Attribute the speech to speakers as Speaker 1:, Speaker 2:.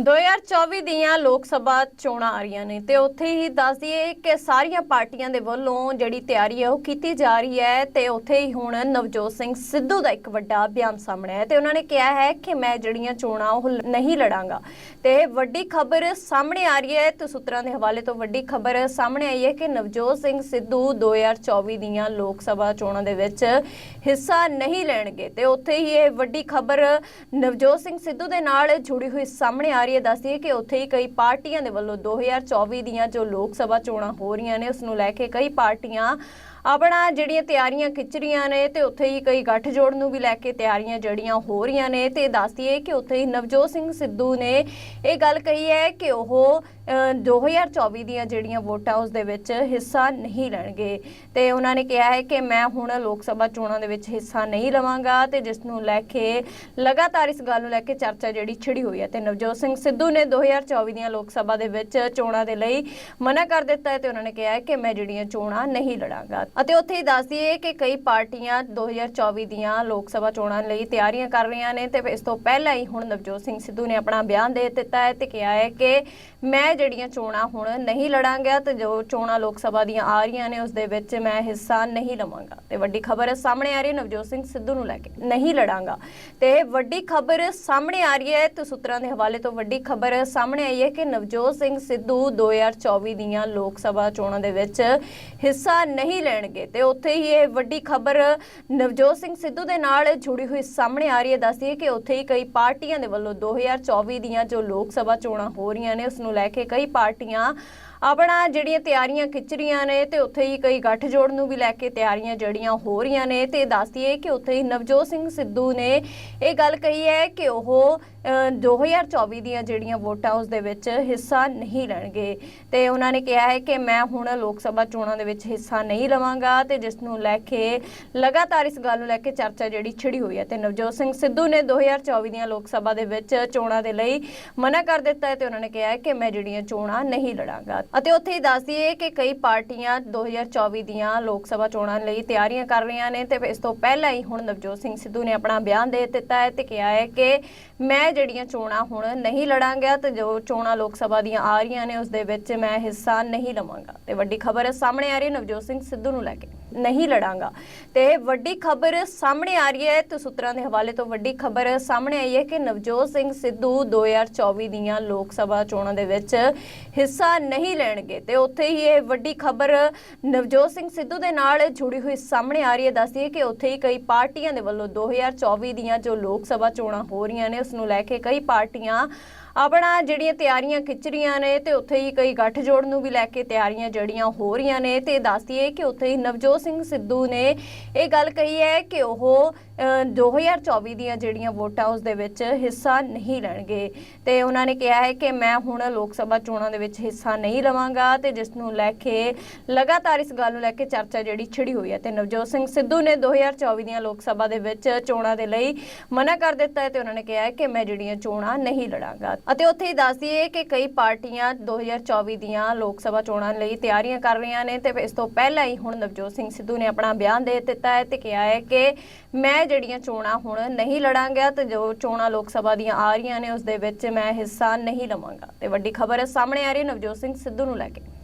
Speaker 1: 2024 ਦੀਆਂ ਲੋਕ ਸਭਾ ਚੋਣਾਂ ਆ ਰਹੀਆਂ ਨੇ ਤੇ ਉੱਥੇ ਹੀ ਦੱਸ ਦਈਏ ਕਿ ਸਾਰੀਆਂ ਪਾਰਟੀਆਂ ਦੇ ਵੱਲੋਂ ਜਿਹੜੀ ਤਿਆਰੀ ਹੈ ਉਹ ਕੀਤੀ ਜਾ ਰਹੀ ਹੈ ਤੇ ਉੱਥੇ ਹੀ ਹੁਣ ਨਵਜੋਤ ਸਿੰਘ ਸਿੱਧੂ ਦਾ ਇੱਕ ਵੱਡਾ ਬਿਆਨ ਸਾਹਮਣੇ ਆਇਆ ਤੇ ਉਹਨਾਂ ਨੇ ਕਿਹਾ ਹੈ ਕਿ ਮੈਂ ਜਿਹੜੀਆਂ ਚੋਣਾਂ ਉਹ ਨਹੀਂ ਲੜਾਂਗਾ। ਤੇ ਇਹ ਵੱਡੀ ਖਬਰ ਸਾਹਮਣੇ ਆ ਰਹੀ ਹੈ ਤੇ ਸੂਤਰਾਂ ਦੇ ਹਵਾਲੇ ਤੋਂ ਵੱਡੀ ਖਬਰ ਸਾਹਮਣੇ ਆਈ ਹੈ ਕਿ ਨਵਜੋਤ ਸਿੰਘ ਸਿੱਧੂ 2024 ਦੀਆਂ ਲੋਕ ਸਭਾ ਚੋਣਾਂ ਦੇ ਵਿੱਚ ਹਿੱਸਾ ਨਹੀਂ ਲੈਣਗੇ ਤੇ ਉੱਥੇ ਹੀ ਇਹ ਵੱਡੀ ਖਬਰ ਨਵਜੋਤ ਸਿੰਘ ਸਿੱਧੂ ਦੇ ਨਾਲ ਜੁੜੀ ਹੋਈ ਸਾਹਮਣੇ ਆ ਰਹੀ ਹੈ ਦੱਸਦੀ ਹੈ ਕਿ ਉੱਥੇ ਹੀ ਕਈ ਪਾਰਟੀਆਂ ਦੇ ਵੱਲੋਂ 2024 ਦੀਆਂ ਜੋ ਲੋਕ ਸਭਾ ਚੋਣਾਂ ਹੋ ਰਹੀਆਂ ਨੇ, ਉਸ ਨੂੰ ਲੈ ਕੇ ਕਈ ਪਾਰਟੀਆਂ ਆਪਣਾ ਜਿਹੜੀਆਂ ਤਿਆਰੀਆਂ ਖਿੱਚ ਰਹੀਆਂ ਨੇ ਤੇ ਉੱਥੇ ਹੀ ਕਈ ਗੱਠਜੋੜ ਨੂੰ ਵੀ ਲੈ ਕੇ ਤਿਆਰੀਆਂ ਜਿਹੜੀਆਂ ਹੋ ਰਹੀਆਂ ਨੇ ਤੇ ਦੱਸਦੀਏ ਕਿ ਉੱਥੇ ਹੀ ਨਵਜੋਤ ਸਿੰਘ ਸਿੱਧੂ ਨੇ ਇਹ ਗੱਲ ਕਹੀ ਹੈ ਕਿ ਉਹ ਅ, 2024 ਦੀਆਂ ਜਿਹੜੀਆਂ ਵੋਟਾਂ ਉਸ ਦੇ ਵਿੱਚ ਹਿੱਸਾ ਨਹੀਂ ਲੈਣਗੇ ਤੇ ਉਹਨਾਂ ਨੇ ਕਿਹਾ ਹੈ ਕਿ ਮੈਂ ਹੁਣ ਲੋਕ ਸਭਾ ਚੋਣਾਂ ਦੇ ਵਿੱਚ ਹਿੱਸਾ ਨਹੀਂ ਲਵਾਂਗਾ ਤੇ ਜਿਸ ਨੂੰ ਲੈ ਕੇ ਲਗਾਤਾਰ ਇਸ ਗੱਲ ਨੂੰ ਲੈ ਕੇ ਚਰਚਾ ਜਿਹੜੀ ਛਿੜੀ ਹੋਈ ਹੈ ਤੇ ਨਵਜੋਤ ਸਿੰਘ ਸਿੱਧੂ ਨੇ 2024 ਦੀਆਂ ਲੋਕ ਸਭਾ ਦੇ ਵਿੱਚ ਚੋਣਾਂ ਦੇ ਲਈ ਮਨਾ ਕਰ ਦਿੱਤਾ ਹੈ ਤੇ ਉਹਨਾਂ ਨੇ ਕਿਹਾ ਹੈ ਕਿ ਮੈਂ ਜਿਹੜੀਆਂ ਚੋਣਾਂ ਨਹੀਂ ਲੜਾਂਗਾ। ਅਤੇ ਉੱਥੇ ਹੀ ਦੱਸ ਦਈਏ ਕਿ ਕਈ ਪਾਰਟੀਆਂ 2024 ਦੀਆਂ ਲੋਕ ਸਭਾ ਚੋਣਾਂ ਲਈ ਤਿਆਰੀਆਂ ਕਰ ਰਹੀਆਂ ਨੇ ਤੇ ਇਸ ਤੋਂ ਪਹਿਲਾਂ ਹੀ ਹੁਣ ਨਵਜੋਤ ਸਿੰਘ ਸਿੱਧੂ ਨੇ ਆਪਣਾ ਬਿਆਨ ਦੇ ਦਿੱਤਾ ਹੈ ਤੇ ਕਿਹਾ ਹੈ ਕਿ ਮੈਂ ਜਿਹੜੀਆਂ ਚੋਣਾਂ ਹੁਣ ਨਹੀਂ ਲੜਾਂਗਾ ਤੇ ਜੋ ਚੋਣਾਂ ਲੋਕ ਸਭਾ ਦੀਆਂ ਆ ਰਹੀਆਂ ਨੇ ਉਸ ਦੇ ਵਿੱਚ ਮੈਂ ਹਿੱਸਾ ਨਹੀਂ ਲਵਾਂਗਾ। ਤੇ ਵੱਡੀ ਖਬਰ ਸਾਹਮਣੇ ਆ ਰਹੀ ਹੈ, ਨਵਜੋਤ ਸਿੰਘ ਸਿੱਧੂ ਨੂੰ ਲੈ ਕੇ ਨਹੀਂ ਲੜਾਂਗਾ। ਤੇ ਇਹ ਵੱਡੀ ਖਬਰ ਸਾਹਮਣੇ ਆ ਰਹੀ ਹੈ ਤੇ ਸੂਤਰਾਂ ਦੇ ਹਵਾਲੇ ਤੋਂ ਵੱਡੀ ਖਬਰ ਸਾਹਮਣੇ ਆਈ ਹੈ ਕਿ ਨਵਜੋਤ ਸਿੰਘ ਸਿੱਧੂ 2024 ਦੀਆਂ ਲੋਕ ਸਭਾ ਚੋਣਾਂ ਦੇ ਵਿੱਚ ਹਿੱਸਾ ਨਹੀਂ ਲੈਣਗੇ। ਤੇ ਉੱਥੇ ਹੀ ਇਹ ਵੱਡੀ ਖਬਰ ਨਵਜੋਤ ਸਿੰਘ ਸਿੱਧੂ ਦੇ ਨਾਲ ਜੁੜੀ ਹੋਈ ਸਾਹਮਣੇ ਆ ਰਹੀ ਹੈ। ਦੱਸਦੀ ਕਿ ਉੱਥੇ ਹੀ ਕਈ ਪਾਰਟੀਆਂ ਦੇ ਵੱਲੋਂ 2024 ਦੀਆਂ ਜੋ ਲੋਕ ਸਭਾ ਚੋਣਾਂ ਹੋ ਰਹੀਆਂ ਨੇ, ਉਸ ਨੂੰ ਲੈ ਕੇ ਕਈ ਪਾਰਟੀਆਂ ਆਪਣਾ ਜਿਹੜੀਆਂ ਤਿਆਰੀਆਂ ਖਿੱਚ ਰਹੀਆਂ ਨੇ ਤੇ ਉੱਥੇ ਹੀ ਕਈ ਗੱਠਜੋੜ ਨੂੰ ਵੀ ਲੈ ਕੇ ਤਿਆਰੀਆਂ ਜਿਹੜੀਆਂ ਹੋ ਰਹੀਆਂ ਨੇ ਤੇ ਦੱਸਦੀ ਹੈ ਕਿ ਉੱਥੇ ਹੀ ਨਵਜੋਤ ਸਿੰਘ ਸਿੱਧੂ ਨੇ ਇਹ ਗੱਲ ਕਹੀ ਹੈ ਕਿ ਉਹ ਅ, 2024 ਦੀਆਂ ਜਿਹੜੀਆਂ ਵੋਟਾਂ ਉਸ ਦੇ ਵਿੱਚ ਹਿੱਸਾ ਨਹੀਂ ਲੈਣਗੇ। ਤੇ ਉਹਨਾਂ ਨੇ ਕਿਹਾ ਹੈ ਕਿ ਮੈਂ ਹੁਣ ਲੋਕ ਸਭਾ ਚੋਣਾਂ ਦੇ ਵਿੱਚ ਹਿੱਸਾ ਨਹੀਂ ਲਵਾਂਗਾ ਤੇ ਜਿਸ ਨੂੰ ਲੈ ਕੇ ਲਗਾਤਾਰ ਇਸ ਗੱਲ ਨੂੰ ਲੈ ਕੇ ਚਰਚਾ ਜਿਹੜੀ ਛਿੜੀ ਹੋਈ ਹੈ ਤੇ ਨਵਜੋਤ ਸਿੰਘ ਸਿੱਧੂ ਨੇ 2024 ਦੀਆਂ ਲੋਕ ਸਭਾ ਦੇ ਵਿੱਚ ਚੋਣਾਂ ਦੇ ਲਈ ਮਨਾ ਕਰ ਦਿੱਤਾ ਹੈ ਤੇ ਉਹਨਾਂ ਨੇ ਕਿਹਾ ਹੈ ਕਿ ਮੈਂ ਜਿਹੜੀਆਂ ਚੋਣਾਂ ਨਹੀਂ ਲੜਾਂਗਾ। ਅਤੇ ਉੱਥੇ ਹੀ ਦੱਸ ਦਈਏ ਕਿ ਕਈ ਪਾਰਟੀਆਂ 2024 ਦੀਆਂ ਲੋਕ ਸਭਾ ਚੋਣਾਂ ਲਈ ਤਿਆਰੀਆਂ ਕਰ ਰਹੀਆਂ ਨੇ ਤੇ ਇਸ ਤੋਂ ਪਹਿਲਾਂ ਹੀ ਹੁਣ ਨਵਜੋਤ ਸਿੰਘ ਸਿੱਧੂ ਨੇ ਆਪਣਾ ਬਿਆਨ ਦੇ ਦਿੱਤਾ ਹੈ ਤੇ ਕਿਹਾ ਹੈ ਕਿ ਮੈਂ ਜਿਹੜੀਆਂ ਚੋਣਾਂ ਹੁਣ ਨਹੀਂ ਲੜਾਂਗਾ ਤੇ ਜੋ ਚੋਣਾਂ ਲੋਕ ਸਭਾ ਦੀਆਂ ਆ ਰਹੀਆਂ ਨੇ ਉਸ ਦੇ ਵਿੱਚ ਮੈਂ ਹਿੱਸਾ ਨਹੀਂ ਲਵਾਂਗਾ। ਤੇ ਵੱਡੀ ਖਬਰ ਸਾਹਮਣੇ ਆ ਰਹੀ ਹੈ, ਨਵਜੋਤ ਸਿੰਘ ਸਿੱਧੂ ਨੂੰ ਲੈ ਕੇ। ਨਹੀਂ ਲੜਾਂਗਾ। ਤੇ ਇਹ ਵੱਡੀ ਖਬਰ ਸਾਹਮਣੇ ਆ ਰਹੀ ਹੈ, ਤੇ ਸੂਤਰਾਂ ਦੇ ਹਵਾਲੇ ਤੋਂ ਵੱਡੀ ਖਬਰ ਸਾਹਮਣੇ ਆਈ ਹੈ ਕਿ ਨਵਜੋਤ ਸਿੰਘ ਸਿੱਧੂ 2024 ਦੀਆਂ ਲੋਕ ਸਭਾ ਚੋਣਾਂ ਦੇ ਵਿੱਚ ਹਿੱਸਾ ਨਹੀਂ ਲੈਣਗੇ ਤੇ ਉੱਥੇ ਹੀ ਇਹ ਵੱਡੀ ਖਬਰ ਨਵਜੋਤ ਸਿੰਘ ਸਿੱਧੂ ਦੇ ਨਾਲ ਜੁੜੀ ਹੋਈ ਸਾਹਮਣੇ ਆ ਰਹੀ ਹੈ। ਦੱਸਦੀ ਹੈ ਕਿ ਉੱਥੇ ਹੀ ਕਈ ਪਾਰਟੀਆਂ ਦੇ ਵੱਲੋਂ 2024 ਦੀਆਂ ਜੋ ਲੋਕ ਸਭਾ ਚੋਣਾਂ ਹੋ ਰਹੀਆਂ ਨੇ, ਉਸ ਨੂੰ ਲੈ ਕੇ ਕਈ ਪਾਰਟੀਆਂ ਆਪਣਾ ਜਿਹੜੀਆਂ ਤਿਆਰੀਆਂ ਖਿੱਚ ਰਹੀਆਂ ਨੇ ਤੇ ਉੱਥੇ ਹੀ ਕਈ ਗੱਠਜੋੜ ਨੂੰ ਵੀ ਲੈ ਕੇ ਤਿਆਰੀਆਂ ਜਿਹੜੀਆਂ ਹੋ ਰਹੀਆਂ ਨੇ ਤੇ ਦੱਸਦੀ ਹੈ ਕਿ ਉੱਥੇ ਹੀ ਨਵਜੋਤ ਸਿੰਘ ਸਿੱਧੂ ਨੇ ਇਹ ਗੱਲ ਕਹੀ ਹੈ ਕਿ ਉਹ 2024 ਦੀਆਂ ਜਿਹੜੀਆਂ ਵੋਟਾਂ ਉਸ ਦੇ ਵਿੱਚ ਹਿੱਸਾ ਨਹੀਂ ਲੈਣਗੇ। ਤੇ ਉਹਨਾਂ ਨੇ ਕਿਹਾ ਹੈ ਕਿ ਮੈਂ ਹੁਣ ਲੋਕ ਸਭਾ ਚੋਣਾਂ ਦੇ ਵਿੱਚ ਹਿੱਸਾ ਨਹੀਂ ਲਵਾਂਗਾ ਤੇ ਜਿਸ ਨੂੰ ਲੈ ਕੇ ਲਗਾਤਾਰ ਇਸ ਗੱਲ ਨੂੰ ਲੈ ਕੇ ਚਰਚਾ ਜਿਹੜੀ ਛਿੜੀ ਹੋਈ ਹੈ ਤੇ ਨਵਜੋਤ ਸਿੰਘ ਸਿੱਧੂ ਨੇ 2024 ਦੀਆਂ ਲੋਕ ਸਭਾ ਦੇ ਵਿੱਚ ਚੋਣਾਂ ਦੇ ਲਈ ਮਨਾ ਕਰ ਦਿੱਤਾ ਹੈ ਤੇ ਉਹਨਾਂ ਨੇ ਕਿਹਾ ਹੈ ਕਿ ਮੈਂ ਜਿਹੜੀਆਂ ਚੋਣਾਂ ਨਹੀਂ ਲੜਾਂਗਾ। ਅਤੇ ਉੱਥੇ ਹੀ ਦੱਸ ਦਈਏ ਕਿ ਕਈ ਪਾਰਟੀਆਂ 2024 ਦੀਆਂ ਲੋਕ ਸਭਾ ਚੋਣਾਂ ਲਈ ਤਿਆਰੀਆਂ ਕਰ ਰਹੀਆਂ ਨੇ ਤੇ ਇਸ ਤੋਂ ਪਹਿਲਾਂ ਹੀ ਹੁਣ ਨਵਜੋਤ ਸਿੰਘ ਸਿੱਧੂ ਨੇ ਆਪਣਾ ਬਿਆਨ ਦੇ ਦਿੱਤਾ ਹੈ ਤੇ ਕਿਹਾ ਹੈ ਕਿ ਮੈਂ ਜਿਹੜੀਆਂ ਚੋਣਾਂ ਹੁਣ ਨਹੀਂ ਲੜਾਂਗਾ ਤੇ ਜੋ ਚੋਣਾਂ ਲੋਕ ਸਭਾ ਦੀਆਂ ਆ ਰਹੀਆਂ ਨੇ, ਉਸ ਦੇ ਵਿੱਚ ਮੈਂ ਹਿੱਸਾ ਨਹੀਂ ਲਵਾਂਗਾ। ਤੇ ਵੱਡੀ ਖਬਰ ਸਾਹਮਣੇ ਆ ਰਹੀ ਹੈ, ਨਵਜੋਤ ਸਿੰਘ ਸਿੱਧੂ ਨੂੰ ਲੈ ਕੇ।